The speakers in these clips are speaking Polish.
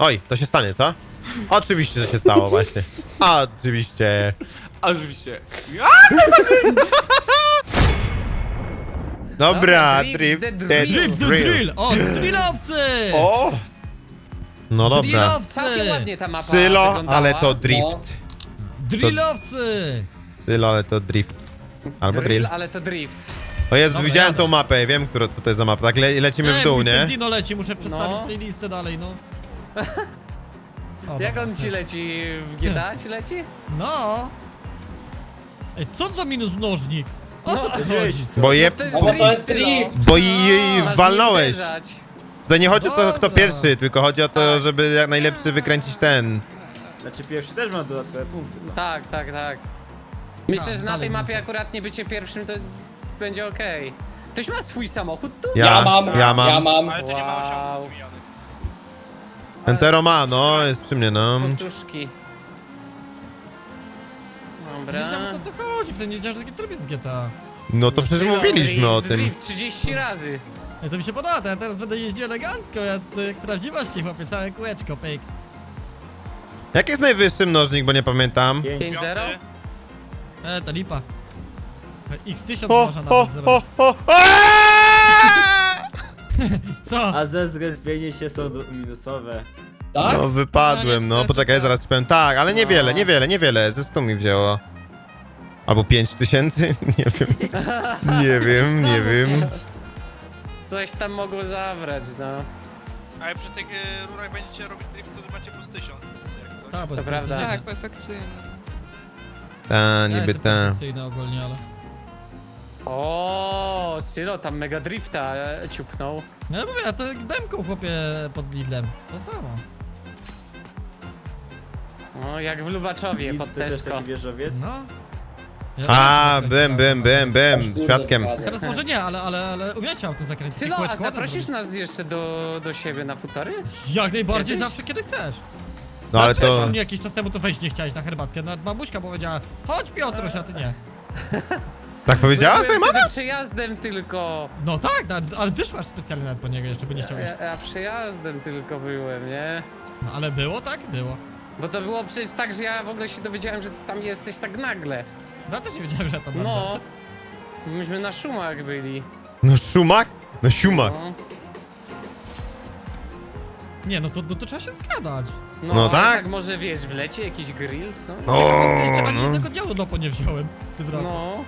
Oj, to się stanie, co? Oczywiście, że się stało właśnie. Oczywiście. A rzeczywiście. Dobra, Drift drift, the the drill. Drift the drill. O, drillowcy! O! No dobra. Drillowcy! Całkiem ładnie ta mapa Sylo, wyglądała. ale to No. drift. Drillowcy! Sylo, ale to drift. Albo drill. ale to drift. O Jezu, Dobra, widziałem jadę. tą mapę, wiem, która to jest za mapa. Tak le lecimy w dół, nie? syn Dino leci, muszę przedstawić No. playlistę dalej, no. O, Jak dobra, on ci leci? W GTA ci leci? No! Ej, co za minus mnożnik? O No, co tu ej, chodzi? Co? Bo je... To jest bo to drift, jest drift. Bo jej Masz walnąłeś. uderzać. Tutaj nie chodzi o to, kto Dobra. pierwszy, tylko chodzi o to, Tak. żeby jak najlepszy wykręcić ten. Znaczy pierwszy też ma dodatkowe punkty. No. Tak, tak, tak. Myślę, że na dalej tej mapie minus. akurat nie bycie pierwszym to będzie okej. Ktoś ma swój samochód tu? Ja, Ja mam, ja mam. ja mam. Ale to nie ma Wow. Entero ma, no, jest przy mnie, no. Pocuszki. Nie Dobra. wiedziałem o co tu chodzi, w sensie nie wiedziałem, że taki tryb jest z GTA. No to przecież mówiliśmy o tym. Drift 30 razy. Ej, to mi się podoba, to ja teraz będę jeździł elegancko, ja to jak prawdziwości, chłopie, całe kółeczko, pyk. Jaki jest najwyższy mnożnik, bo nie pamiętam? 5. 5-0? E, to lipa. X1000 O, można o, nawet zrobić. o, o! Co? A ze zrespienie się są do- minusowe. Tak? No wypadłem, no niestety, poczekaj, tak. zaraz ci powiem. Tak, ale niewiele, No. niewiele, niewiele, ze 100 mi wzięło. Albo 5 tysięcy? Nie wiem. Nie wiem, nie wiem. Coś tam mogło zabrać, no. Ale przy tych e, rurach będziecie robić drift, to macie plus 1000. Jak coś. Tak, bo To jest prawda. Tak, perfekcyjnie. Ta, Ja niby jestem ta. ogólnie, ale... O, Sylo tam mega drifta e, ciupnął. No ja mówię, ja to jak Bemką chłopie pod Lidlem. To samo. O, jak w Lubaczowie pod też Tesco. taki wieżowiec. No. Ja A, byłem, byłem, byłem, byłem, Kurde, świadkiem. Teraz może nie, ale, ale, ale umiecie auto zakręcić. Sylo, a zaprosisz zrobić. nas jeszcze do, do siebie na futory? Jak najbardziej Kiedyś? zawsze, kiedy chcesz. No ale Przecież to... mnie jakiś czas temu to wejść nie chciałeś na herbatkę. Nawet babuśka powiedziała, chodź Piotruś, a ty nie. Tak powiedziała Byłem twoja mama? wtedy przejazdem tylko. No tak, ale wyszłaś specjalnie nawet po niego jeszcze, by nie chciał iść. Ja, ja przejazdem tylko byłem, nie? No, ale było tak? Było. Bo to było przecież tak, że ja w ogóle się dowiedziałem, że ty tam jesteś tak nagle. No ja też nie wiedziałem, że ja tam będę. No. Myśmy na szumach byli. No szumach? No siumach. No, Nie, no to, no to trzeba się zgadać. no, No ale tak. tak może wiesz, w lecie jakiś grill, co? O, Jeszcze ani no. jednego działu lopo nie wziąłem. Ty. No.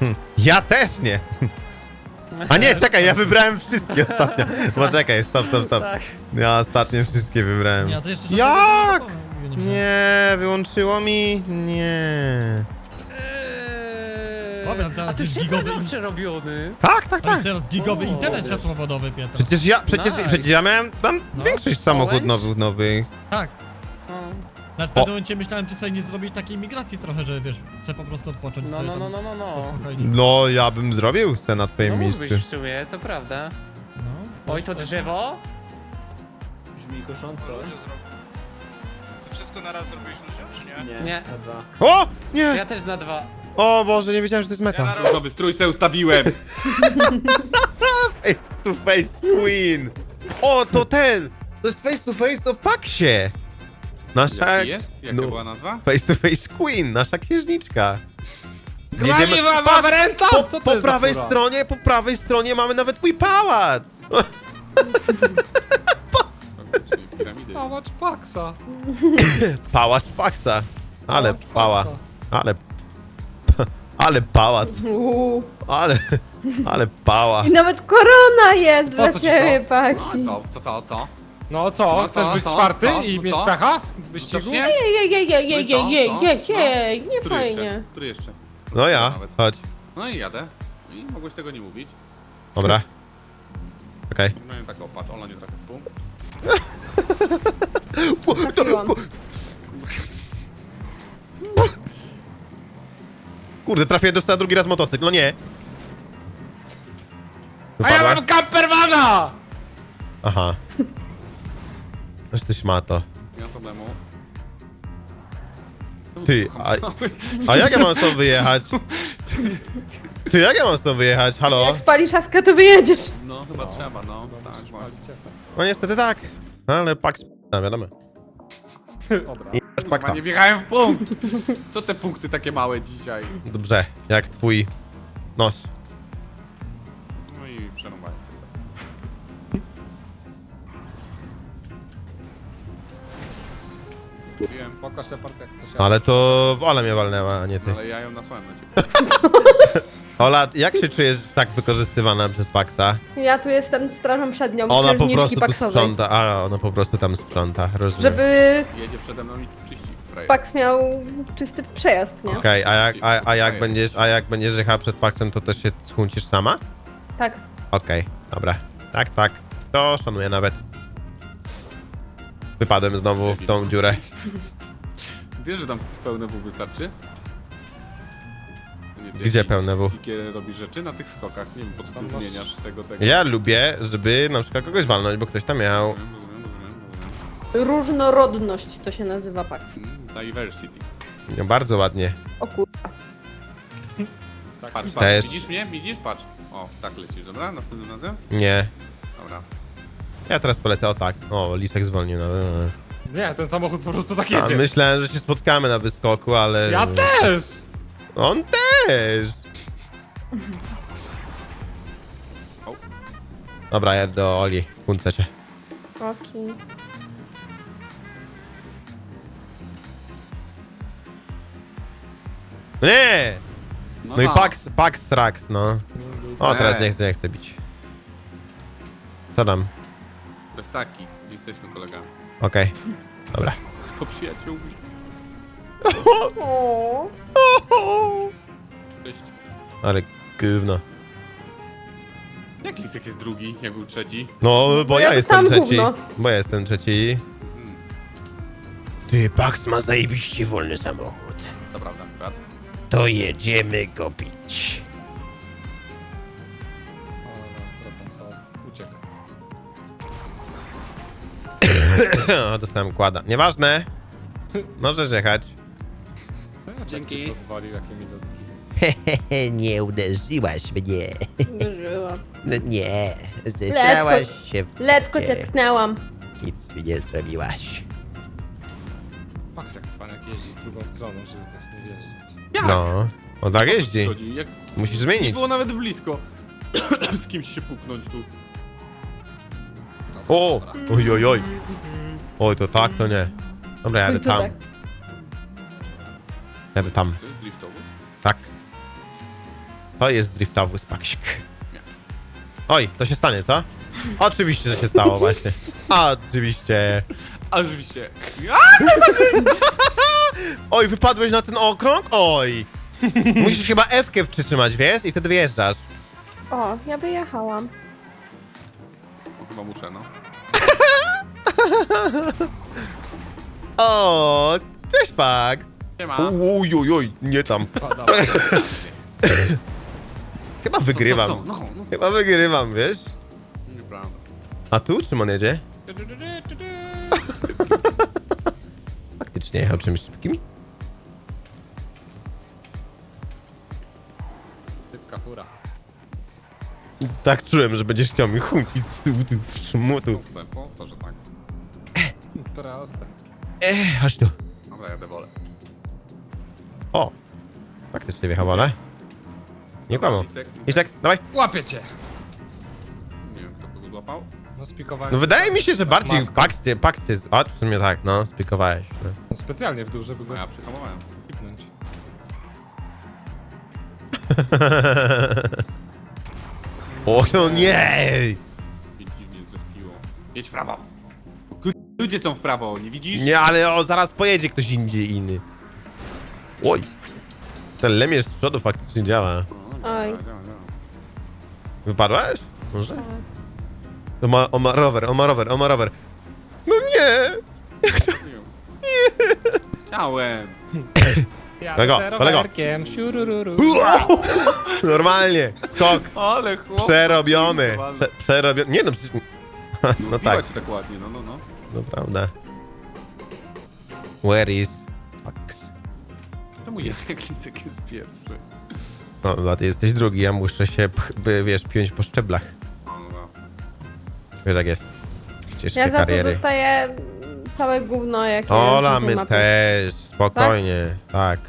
Hm, Ja też nie. A nie, czekaj, ja wybrałem wszystkie ostatnio. Poczekaj, stop, stop, stop. Tak. Ja ostatnio wszystkie wybrałem. Ja to jeszcze Jak? żadnego nie wyłączyło mi? Nie. Eee, Dobra, teraz A ty już się gigowy- ma przerobiony. Tak, tak, To jest tak. teraz gigowy O, internet światłowodowy, Piotr. Przecież ja, przecież, Nice. przecież ja miałem tam No. większość samochód Orange? nowych, nowych. Tak. No, Nawet w pewnym momencie myślałem, czy sobie nie zrobić takiej migracji trochę, że wiesz, chcę po prostu odpocząć no, sobie no, no, tam no, no. no. spokojnie. No, ja bym zrobił se na No twoim mógłbyś miejscu. w sumie, to prawda. No, Oj, to drzewo? Brzmi kusząco. Wszystko na raz zrobiłeś ludziom, czy nie? Nie, Nie. na dwa. O! Nie! Ja też na dwa. O Boże, nie wiedziałem, że to jest Ja meta. na raz Różowy strój se ustawiłem. Face to face queen! O, to ten! To jest face to face o Paksie! Nasza... Jaki jest? Jaka no. była nazwa? Face to face queen, nasza księżniczka. Wam Patrz, Amarenta! Po, Co to po jest za prawej fura? stronie, po prawej stronie mamy nawet twój pałac! Czyli piramidy. Pałacz Paksa. Pałac Paksa. Ale pała. Ale... Ale pałac. Uuu. Ale... Ale pała. I nawet korona jest Po dla co ci ciebie? A Paki. co, co, co, co? No co, No chcesz co, być co, czwarty co, i no mieć co? pecha w wyścigu? Widocznie? Jej, jej, jej, jej, jej, No i jej, co? jej, Co? jej, jej, nie Który jeszcze? fajnie. Który jeszcze? No ja, Nawet. chodź. No i jadę. I mogłeś tego nie mówić. Dobra. Okej. Miałem tak, o patrz, Ola nie trafia w pół. Trafiłam. Kurde, trafię dostała drugi raz motocykl, no nie. A ja Wypadła? mam campervana! Aha. Szmato. Nie ma problemu. Ty, a, a jak ja mam stąd wyjechać? Ty, jak ja mam stąd wyjechać? Halo? Jak spali szafkę, to wyjedziesz. No, chyba trzeba, no. Tak, właśnie. No niestety tak. Ale pak sp... A, wiadomo. Dobra. I Kurwa, Paksa. nie wjechałem w punkt. Co te punkty takie małe dzisiaj? Dobrze, jak twój nos. Wiem, Pokaż Shepard jak coś Ale to Ola mnie walnęła, a nie ty. ale ja ją nasłałem na ciebie. Ola, jak się czujesz tak wykorzystywana przez Paxa? Ja tu jestem strażą przednią Ona po księżniczki prostu tu Paksowej. sprząta, a ona po prostu tam sprząta, rozumiem. Żeby Jedzie przede mną i czyści frajer. Pax miał czysty przejazd, nie? Okej, a, jak, a, a jak będziesz, a jak będziesz jechała przed Paxem, to też się schuncisz sama? Tak. Okej, dobra. Tak, tak. To szanuję nawet. Wypadłem znowu w tą dziurę. Wiesz, że tam pełne W wystarczy? Nie, Gdzie pełne W? Dzikie robisz rzeczy na tych skokach. Nie wiem, po co ty Tam masz- zmieniasz tego, tego. Ja lubię, żeby na przykład kogoś walnąć, bo ktoś tam miał. Rozumiem, rozumiem, rozumiem, rozumiem. Różnorodność to się nazywa Pax. Mm, Diversity. No, bardzo ładnie. O kurwa. Patrz, patrz, Też. widzisz mnie? Widzisz? Patrz. O, tak lecisz, dobra? Następnym razem? Nie. Dobra. Ja teraz polecę o tak. O, Lisek zwolnił. No, no. Nie, ten samochód po prostu tak A, jedzie. myślałem, że się spotkamy na wyskoku, ale... Ja też! On też! Dobra, ja do Oli. Kunce cię. Okej. Nie! No i tak. Pax, Pax Rax, no. O, teraz nie chcę, nie chcę bić. Co tam? To jest taki. Nie jesteśmy kolegami. Okej. Dobra. To przyjaciółmi. O. Cześć. Ale gówno. Jak Lisek jest drugi, jak był trzeci? No, bo ja ja jestem dostałam trzeci. gówno. Bo ja jestem trzeci. Ty, Pax ma zajebiście wolny samochód. To prawda, brat. To jedziemy go bić. o, dostałem kłada. Nieważne. Możesz jechać. No ja Dzięki. Dzięki. pozwolił, jakie minutki. Hehehe, nie uderzyłaś mnie. Uderzyłam. No nie, zestrałaś się. w Letko cię tknęłam. Nic mi nie zrobiłaś. Max jak cwanek jeździ drugą stroną, żeby nas nie wjeżdżać. Jak? No, on tak jeździ. Chodzi, jak Musisz nie zmienić. było nawet blisko. Z kimś się puknąć tu. O! Oj, oj, oj. Oj, to tak, to nie. Dobra, jadę Oj, to tam. tak. Jadę tam. To jest? Tak. To jest driftowy spaksik. Oj, to się stanie, co? Oczywiście, że się stało właśnie. Oczywiście. A rzeczywiście. Oj, wypadłeś na ten okrąg? Oj. Musisz chyba F-kę przytrzymać, wiesz? I wtedy wjeżdżasz. O, ja wyjechałam. No, chyba muszę, no. O, cześć, Pax. Nie ma. Uj, uj, uj, nie tam. Chyba wygrywam. Co, co, co? No, no, Chyba wygrywam, wiesz? Nieprawda. A tu Szymon jedzie? Faktycznie jechał czymś szybkim. Typka fura. Tak czułem, że będziesz chciał mi chunkić z tyłu, tyłu, szmutu. Po po co, że tak? Proste. Ech, chodź tu. Dobra, jadę wolę. O, faktycznie wjechał, ale... Nie kłamał. Lisek, Isek, dawaj. Łapię cię! Nie wiem, kto go złapał. No spikowałem. No wydaje mi się, że bardziej Maską. Pax cię... A, w sumie tak, no, spikowałeś. No. No specjalnie w dół, żeby go No ja przyhamowałem. kipnąć. O, no nie! Mnie dziwnie zrespiło. Jedź w prawo. Kur- Ludzie są w prawo, nie widzisz? Nie, ale o, zaraz pojedzie ktoś indziej inny. Oj. Ten lemierz z przodu faktycznie działa. Oj. Wypadłeś? Może? On ma, on ma rower, on ma rower, on ma rower. No nie! Chciałem. Ja Kolego, kolego. siurururu. Normalnie, skok. Ale chłop. Przerobiony. Prze, przerobiony. Nie no, przecież... No tak, Widać tak ładnie, no, no, no. to prawda. Where is Pax? Czemu jest jak Lisek jest pierwszy? No, no, ty jesteś drugi, ja muszę się, pch, by, wiesz, piąć po szczeblach. No, no, no. Wiesz, jak jest. Ścieżkę Ja za to kariery. dostaję całe gówno, jakie Ola, my też, spokojnie, tak.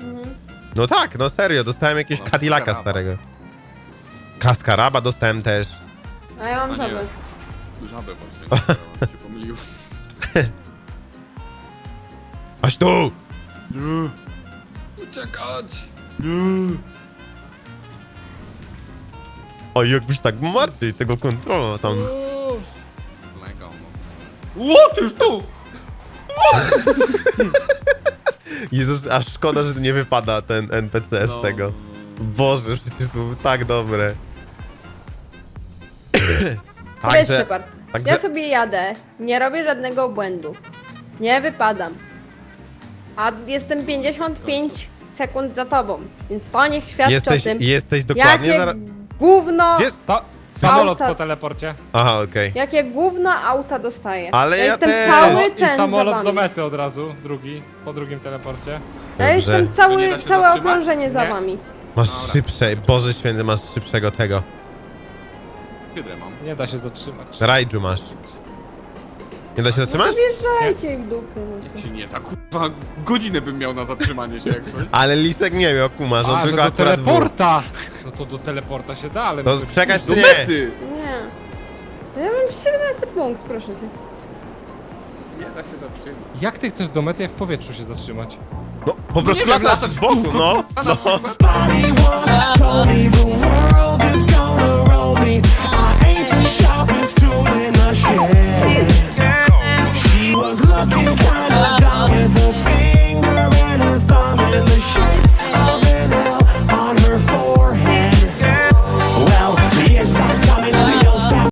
Mhm. No tak, no serio, dostałem jakiegoś No, Cadillaca Kaskaraba. starego. Kaskaraba dostałem też. A ja mam A nie. żabę. Żabę właśnie, ja się pomylił. Aś tu! Uciekać! O, jakbyś tak bardziej tego kontrolował tam. Mega, no. Ło, ty już tu! Jezus, aż szkoda, że nie wypada ten NPC z No. tego. Boże, przecież to było tak dobre. Także, Shepard, także, ja sobie jadę, nie robię żadnego błędu. Nie wypadam. A jestem 55 sekund za tobą, więc to niech świadczy jesteś, o tym, jesteś dokładnie jakie zaraz... gówno, Gdzie jest? To samolot Auta- po teleporcie. Aha, okej. jakie gówno auta dostaję. Ale ja jestem też. cały I ten za samolot wami. do mety od razu, drugi, po drugim teleporcie. Ja Dobrze. jestem To nie cały, da się całe zatrzymać? okrążenie za Nie. wami. Masz Dobra. szybsze, Boże święty, masz szybszego tego. Hydrę mam. Nie da się zatrzymać. Rajdżu masz. Nie da się zatrzymać? Wjeżdżajcie w dupy. No co. Czy nie, tak kurwa godzinę bym miał na zatrzymanie się jak coś. Ale Lisek nie miał, kumasz, on A, że tylko do akurat był. teleporta! No to do teleporta się da, ale... To czekać Do nie. mety! Nie. Ja mam 17 punkt, proszę cię. Nie da się zatrzymać. Jak ty chcesz do mety, jak w powietrzu się zatrzymać? No, po no prostu wiem, latasz w boku, no. no. She was looking